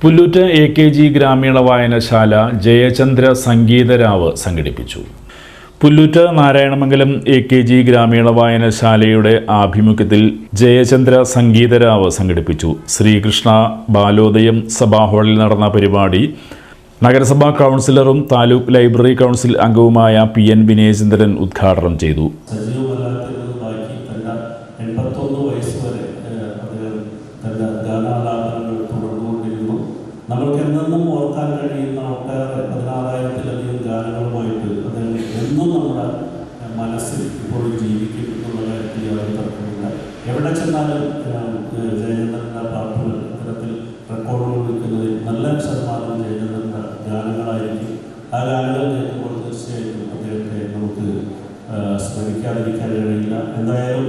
Pullut A K G ഗ്രാമീണ വായനശാല ജയചന്ദ്ര സംഗീതരാവ് സംഘടിപ്പിച്ചു. Pullut Narayanamangalam A K G ഗ്രാമീണ വായനശാലയുടെ ആഭിമുഖ്യത്തിൽ ജയചന്ദ്ര സംഗീതരാവ് സംഘടിപ്പിച്ചു. ശ്രീകൃഷ്ണ ബാലോദയം സഭാ ഹാളിൽ നടന്ന പരിപാടി നഗരസഭാ കൗൺസിലറും താലൂക്ക് ലൈബ്രറി കൗൺസിൽ അംഗവുമായ പി എൻ വിനയചന്ദ്രൻ ഉദ്ഘാടനം ചെയ്തു. എന്നെന്നും ഓർക്കാൻ കഴിയുന്ന ഒട്ടേറെ പതിനാറായിരത്തിലധികം ഗാനങ്ങളുമായിട്ട് അദ്ദേഹം എന്നും നമ്മുടെ മനസ്സിൽ ഇപ്പോഴും ജീവിക്കും എന്നുള്ള കാര്യത്തിൽ യാതൊരു തർക്കമില്ല എവിടെ ചെന്നാലും ജയചന്ദ്രന്റെ പാട്ടുകൾ ഇത്തരത്തിൽ റെക്കോർഡുകൾ വിൽക്കുന്നതിൽ നല്ല ശതമാനം ജയചന്ദ്രന്റെ ഗാനങ്ങളായിരിക്കും. ആ ഗാനങ്ങൾ കേൾക്കുമ്പോൾ തീർച്ചയായിട്ടും അദ്ദേഹത്തെ നമുക്ക് സ്മരിക്കാതിരിക്കാൻ കഴിയില്ല. എന്തായാലും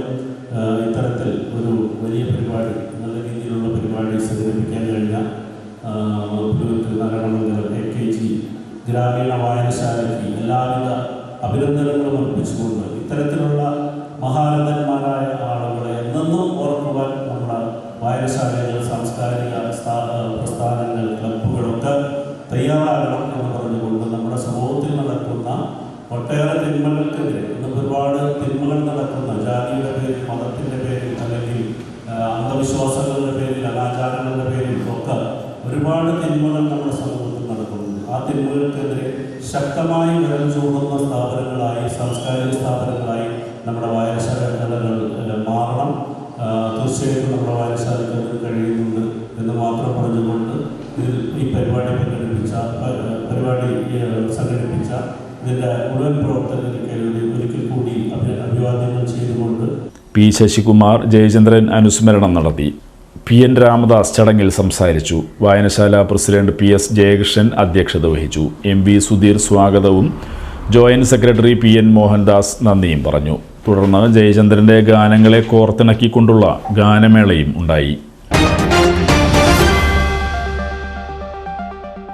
ഇത്തരത്തിൽ ഒരു വലിയ പരിപാടി നല്ല രീതിയിലുള്ള പരിപാടി സംഘടിപ്പിക്കാൻ കഴിഞ്ഞ നൽകണമെന്ന് എ കെ ജി ഗ്രാമീണ വായനശാലയ്ക്ക് എല്ലാവിധ അഭിനന്ദനങ്ങളും അർപ്പിച്ചുകൊണ്ട് ഇത്തരത്തിലുള്ള മഹാനന്ദന്മാരായ ആളുകളെ എന്നെന്നും ഓർക്കുവാൻ നമ്മുടെ വായനശാലകൾ സാംസ്കാരിക സ്ഥാ- പ്രസ്ഥാനങ്ങൾ ക്ലബുകളൊക്കെ തയ്യാറാകണം എന്ന് പറഞ്ഞുകൊണ്ട് നമ്മുടെ സമൂഹത്തിൽ നടക്കുന്ന ഒട്ടേറെ തിന്മകൾക്കെതിരെ ഇന്ന് ഒരുപാട് തിന്മകൾ നടക്കുന്ന ജാതിയുടെ പേരിൽ മതത്തിന്റെ പേരിൽ അല്ലെങ്കിൽ ആ, തിന്മകൾക്കെതിരെ ശക്തമായി വിരൽ ചൂടുന്ന സ്ഥാപനങ്ങളായി സാംസ്കാരിക സ്ഥാപനങ്ങളായി നമ്മുടെ വായനശാലകൾ മാറണം. തീർച്ചയായിട്ടും നമ്മുടെ വായനശാലകൾ കഴിയുന്നുണ്ട് എന്ന് മാത്രം പറഞ്ഞുകൊണ്ട് ഈ പരിപാടി സംഘടിപ്പിച്ച പരിപാടി സംഘടിപ്പിച്ച ഇതിന്റെ മുഴുവൻ പ്രവർത്തകർക്ക് ഒരിക്കൽ കൂടി അഭിവാദ്യങ്ങൾ ചെയ്തുകൊണ്ട് പി ശശികുമാർ ജയചന്ദ്രൻ അനുസ്മരണം നടത്തി. പി എൻ രാമദാസ് ചടങ്ങിൽ സംസാരിച്ചു. വായനശാല പ്രസിഡന്റ് പി എസ് ജയകൃഷ്ണൻ അധ്യക്ഷത വഹിച്ചു. എം വി സുധീർ സ്വാഗതവും joint secretary P N Mohandas നന്ദിയും പറഞ്ഞു. തുടർന്ന് ജയചന്ദ്രന്റെ ഗാനങ്ങളെ കോർത്തിണക്കിക്കൊണ്ടുള്ള ഗാനമേളയും ഉണ്ടായി.